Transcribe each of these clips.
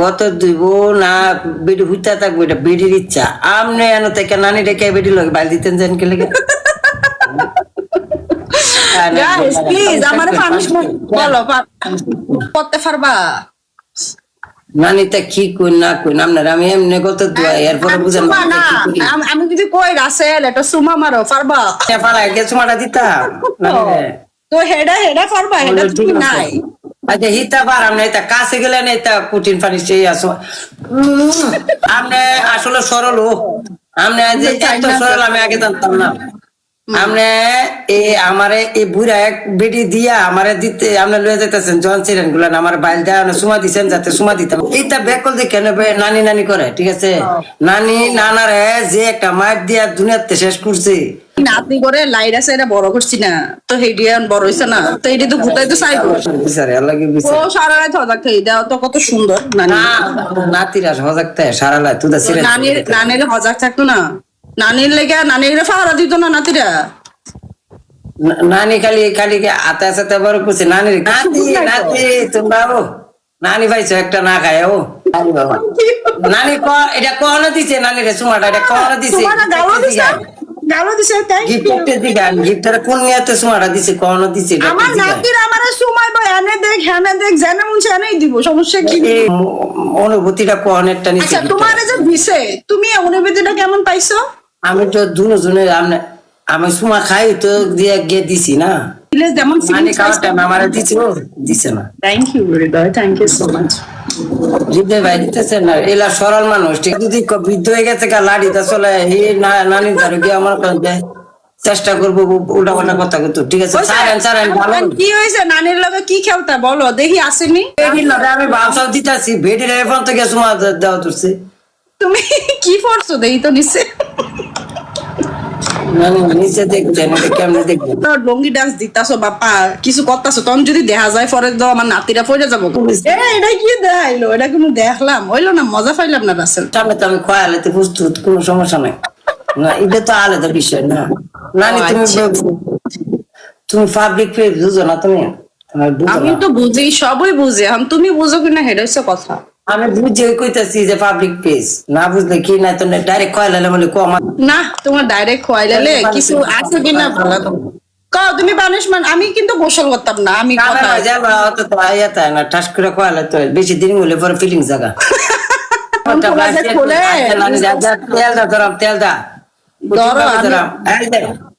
কত দিব না বেডি হুইতা থাকব এটা বেডির ইচ্ছা। আমনে এনো থেকে নানি ডেকে বেডি লগে বাইল দিতেন যেন কে লেগে। গাইস প্লিজ আমার পানিশমেন্ট বলো করতে পারবা? কি কই না কই আপনার আমি এমনি কত দোয়া এরপরে বুঝেন আমি- যদি কই রাসেল এটা সুমা মারো পারবা? পাড়া গেছো মাটা দিতাম নানিরে। তো হেডা হেডা পারবা হেডা নাই? আচ্ছা হিতা পার আপনি এটা কাছে গেলে না এটা কুটিন পানি সেই আসো আমনে আপনি আসলে সরল ও। আপনি যে এত সরল। আমি আগে জানতাম না। আপনি এই আমারে এই বুড়া এক বেটি দিয়া আমারে দিতে আপনি লয়ে যাইতেছেন জন ছিলেন গুলান আমার বাইল দেওয়া সুমা দিছেন যাতে সুমা দিতাম এইটা বেকল দেখে নেবে নানি নানি করে ঠিক আছে? নানি নানারে যে একটা মার দিয়া দুনিয়াতে শেষ করছে। নাতনি করে লাইট আছে এটা বড় করছি না তো হেডিয়ান বড় হইছে না তো এটা তো ভুতাই তো চাইব বিচারে ও সারা রাত হঠাৎ খাই দাও তো কত সুন্দর নানি। না নাতিরা সজাগতে সারালা তুদা তো ছিলেন। নানির নানির হজাক থাকতো না। নানির লেগে নানির ফাহারা দিত না নাতিরা? নানি খালি খালি আতে বড় করছে নানি নাতি নাতি তোমরা ও নানি ভাইছো একটা না খায় ও। নানি ক এটা কখনো দিছে নানি রে সুমাটা এটা কখনো দিছে তোমার গালো দিছে গালো দিছে তাই গিফটের দিকে গিফটের কোন নিয়েতে সুমাটা দিছে কখনো দিছে আমার নাতির আমার সময় বা এনে দেখ হ্যানে দেখ জেনে মন এনেই দিব সমস্যা কি? অনুভূতিটা কখনেরটা নিছে আচ্ছা তোমার যে দিছে তুমি অনুভূতিটা কেমন পাইছো? আমি তো দুনো জনে আমি সুমা খাই তো দিয়ে গিয়ে দিছি না। যেমন নানি খাওয়ার টাইম আমার দিছে দিছে না। Thank you Hridoy thank you so much Hridoy ভাই দিতেছে না এলা সরল মানুষ ঠিক যদি বৃদ্ধ হয়ে গেছে গা লাড়ি চলে হে না- নানি ধরে গিয়ে আমার চেষ্টা করব উল্টা পাল্টা কথা করতো ঠিক আছে? সারেন সারেন কি হয়েছে? নানির লগে কি খেলতা বলো দেখি আসেনি? বেডির লগে আমি ভাবসাও দিতেছি বেডির এরপর থেকে সুমা দেওয়া তুমি কি পড়ছো? দেখি তো নানি নিচে দেখছেন এটা কেমনে দেখবেন তো ডঙ্গি ডান্স দিতাছো বাপা কিছু করতাছো তখন যদি দেখা যায় পরে তো আমার নাতিরা পড়ে যাব। এটা কি দেখাইলো? এটা কোনো দেখলাম হইল না মজা পাইলাম না রাসেল। সামনে তো আমি প্রস্তুত কোনো সমস্যা নাই। না এটা তো আলাদা বিষয় না। নানি তুমি আচ্ছা। তুমি পাবলিক পেজ বুঝো না তুমি? আমি তো বুঝি সবই বুঝি এখন তুমি বুঝো কিনা হেড হচ্ছে কথা। আমি বুঝে কইতাছি যে পাবলিক পেজ না বুঝলে কি না তো ডাইরেক্ট খয়ালে বলে কম না তোমার ডাইরেক্ট খোয়াইলে কিছু আছে কিনা ভালো কও তুমি পানিশমেন্ট আমি কিন্তু গোসল করতাম না আমি কথা যাবা অত তো আয়াতা না ঠাস করে খয়ালে তো বেশি দিন হলে পরে ফিলিং খোলে। তেল দা ধরাম তেল দা ধরো।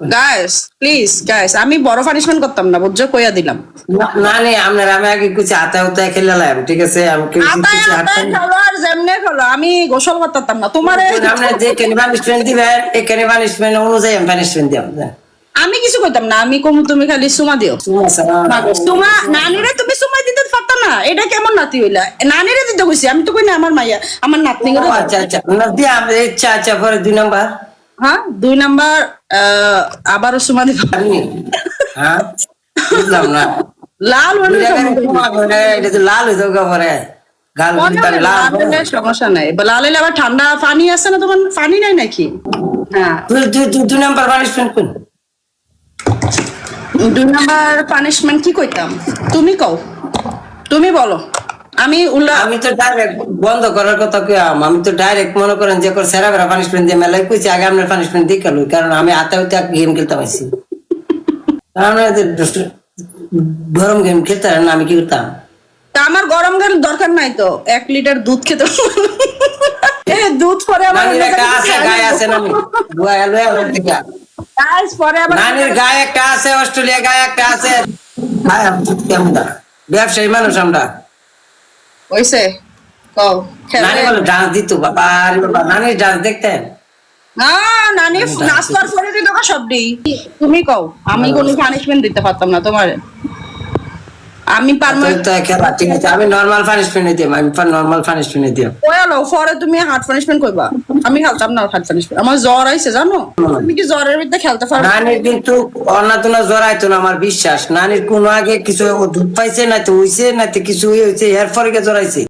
গাইস প্লিজ গাইস আমি বড় পানিশমেন্ট করতাম না বুঝছ? কইয়া দিলাম। না- না আপনার আমি আগে কিছু হাতে উতায় খেলে লাম ঠিক আছে? আমি কিছু আতায় খেলো আর যেমনে খেলো আমি গোসল করতাম না তোমার আপনার যে কেন পানিশমেন্ট এই কেন পানিশমেন্ট অনুযায়ী আমি পানিশমেন্ট আমি কিছু কইতাম না আমি কম তুমি খালি সুমা দিও। সুমা নানিরে তুমি সুমা দিতে পারতা না এটা কেমন নাতি হইলা? নানিরে দিতে কইছি আমি তো কই না আমার মাইয়া আমার নাতনি আচ্ছা আচ্ছা ইচ্ছা আচ্ছা পরে দুই নম্বর। হ্যাঁ দুই নাম্বার আবারও সুমা দিব হ্যাঁ বুঝলাম না। লাল হলে লাল হয়ে যাবে পরে। গাল লাল সমস্যা নাই। লাল হলে আবার ঠান্ডা পানি আছে না তোমার পানি নাই নাকি? হ্যাঁ। দুই নম্বর পানিশমেন্ট কোন? দুই নাম্বার পানিশমেন্ট কি কইতাম? তুমি কও। তুমি বলো। আমি উল্লা আমি তো ডাইরেক্ট বন্ধ করার কথা কইয়াম আমি। তো ডাইরেক্ট মনে করেন যে করে সেরা বেড়া পানিশমেন্ট দিয়ে মেলাই কইছি আগে আপনার পানিশমেন্ট দিয়ে গেল কারণ আমি হাতে হাতে গেম খেলতে যে দুষ্ট- গরম গেম খেলতে না আমি কি করতাম? তা আমার গরম গেল দরকার নাই তো। এক লিটার দুধ খেতে এ দুধ পরে নানির একটা আছে গায়ে আছে Guys, পরে আবার নানির গায়ে একটা আছে অস্ট্রেলিয়া গায়ে একটা আছে। কেমন দা? ব্যবসায়ী মানুষ আমরা। হইছে? কও নানি বলে ডান্স দিত বাবা আরে বাবা নানি ডান্স দেখতেন? না নানি নাস্তার পরে দিল সব দিই। তুমি কও আমি কোনো পানিশমেন্ট দিতে পারতাম না তোমার। আমি পারমা তো- তো খেলা ঠিক আছে আমি নরমাল পানিশমেন্ট দিম আমি নরমাল পানিশমেন্ট দিম ওয়ালো ফরে তুমি হার্ট পানিশমেন্ট কইবা? আমি খেলতাম না হার্ট পানিশমেন্ট আমার জ্বর আইছে জানো? তুমি কি জ্বরের মধ্যে খেলতে পারবে? নানির কিন্তু অনাতনা জ্বর আইতো না আমার বিশ্বাস। নানির কোনো আগে কিছু দুধ পাইছে না তো হইছে না তো কিছু হয়েছে এর পরে জড়াইছে